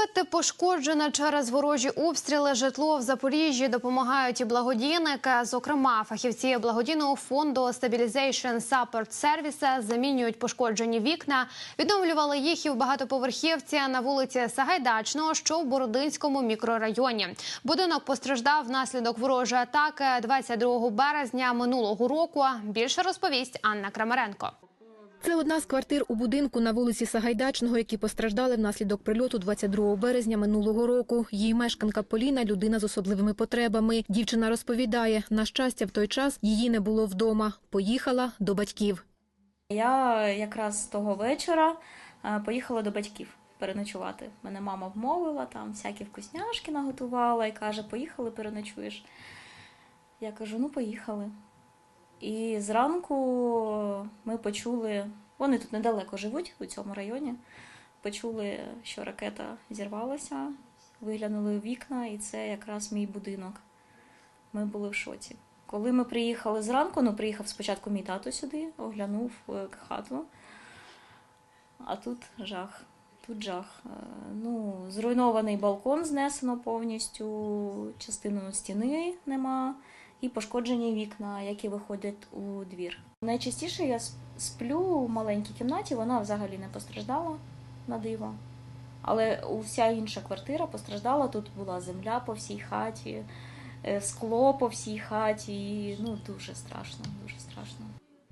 Відновити пошкоджене через ворожі обстріли житло в Запоріжжі допомагають і благодійники. Зокрема, фахівці благодійного фонду Stabilization Support Services замінюють пошкоджені вікна. Відновлювали їх і в багатоповерхівці на вулиці Сагайдачного, що в Бородинському мікрорайоні. Будинок постраждав внаслідок ворожої атаки 22 березня минулого року. Більше розповість Анна Крамаренко. Це одна з квартир у будинку на вулиці Сагайдачного, які постраждали внаслідок прильоту 22 березня минулого року. Її мешканка Поліна – людина з особливими потребами. Дівчина розповідає, на щастя, в той час її не було вдома. Поїхала до батьків. Я якраз того вечора е, поїхала до батьків переночувати. Мене мама вмовила, там всякі вкусняшки наготувала і каже, поїхали, переночуєш. Я кажу, ну поїхали. І зранку ми почули, вони тут недалеко живуть у цьому районі. Почули, що ракета зірвалася, виглянули у вікна, і це якраз мій будинок. Ми були в шоці. Коли ми приїхали зранку, ну приїхав спочатку мій тато сюди, оглянув е, хату. А тут жах. Тут жах. Е, Ну, зруйнований балкон знесено повністю, частину стіни нема, і пошкоджені вікна, які виходять у двір. Найчастіше я сплю в маленькій кімнаті, вона взагалі не постраждала на диво. Але вся інша квартира постраждала. Тут була земля по всій хаті, е, скло по всій хаті. Ну, дуже страшно, дуже страшно.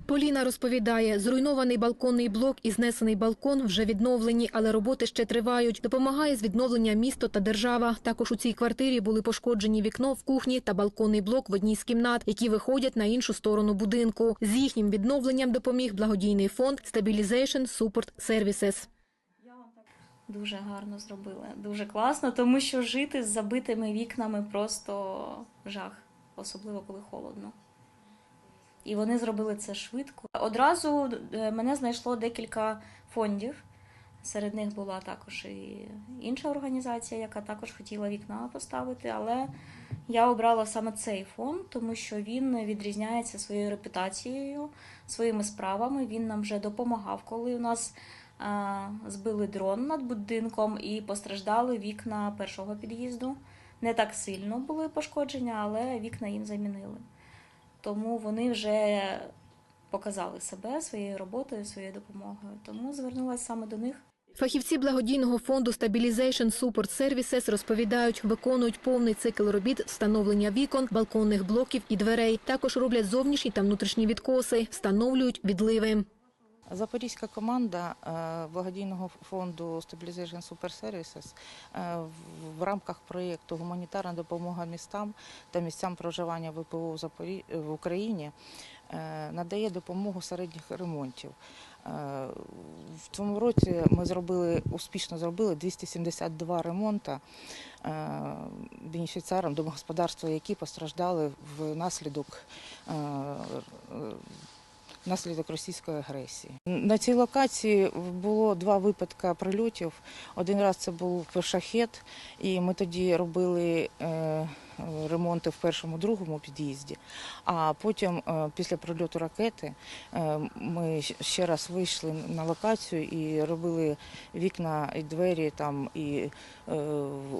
Поліна розповідає, зруйнований балконний блок і знесений балкон вже відновлені, але роботи ще тривають. Допомагає з відновлення місто та держава. Також у цій квартирі були пошкоджені вікно в кухні та балконний блок в одній з кімнат, які виходять на іншу сторону будинку. З їхнім відновленням допоміг благодійний фонд Stabilization Support Services. Дуже гарно зробили, дуже класно, тому що жити з забитими вікнами просто жах, особливо коли холодно. І вони зробили це швидко. Одразу е, мене знайшло декілька фондів. Серед них була також і інша організація, яка також хотіла вікна поставити. Але я обрала саме цей фонд, тому що він відрізняється своєю репутацією, своїми справами. Він нам вже допомагав, коли у нас а, збили дрон над будинком і постраждали вікна першого під'їзду. Не так сильно були пошкодження, але вікна їм замінили. Тому вони вже показали себе своєю роботою, своєю допомогою. Тому звернулася саме до них. Фахівці благодійного фонду Stabilization Support Services розповідають, виконують повний цикл робіт встановлення вікон, балконних блоків і дверей. Також роблять зовнішні та внутрішні відкоси, встановлюють відливи. Запорізька команда е, благодійного фонду Stabilization Super Services е, в- рамках проєкту Гуманітарна допомога містам та місцям проживання ВПО в Україні е, надає допомогу середніх ремонтів. В цьому році ми зробили успішно зробили 272 ремонти е, бенефіціарам домогосподарства, які постраждали внаслідок внаслідок російської агресії. На цій локації було два випадки прильотів. Один раз це був шахет, і ми тоді робили е, ремонти в першому, другому під'їзді. А потім, е, після прильоту ракети, е, ми ще раз вийшли на локацію і робили вікна і двері, там і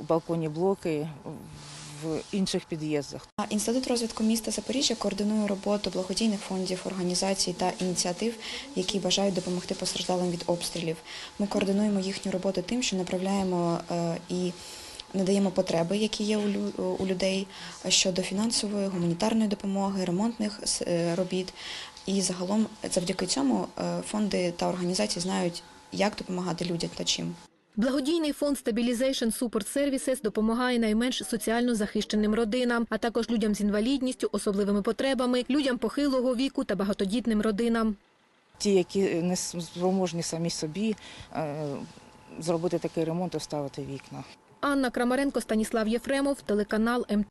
балконні блоки в інших під'їздах. Інститут розвитку міста Запоріжжя координує роботу благодійних фондів, організацій та ініціатив, які бажають допомогти постраждалим від обстрілів. Ми координуємо їхню роботу тим, що направляємо е, і надаємо потреби, які є у людей щодо фінансової, гуманітарної допомоги, ремонтних е, робіт. І загалом завдяки цьому е, фонди та організації знають, як допомагати людям та чим. Благодійний фонд Stabilization Support Services допомагає найменш соціально захищеним родинам, а також людям з інвалідністю, особливими потребами, людям похилого віку та багатодітним родинам. Ті, які не спроможні самі собі е, зробити такий ремонт і вставити вікна. Анна Крамаренко, Станіслав Єфремов, телеканал МТ.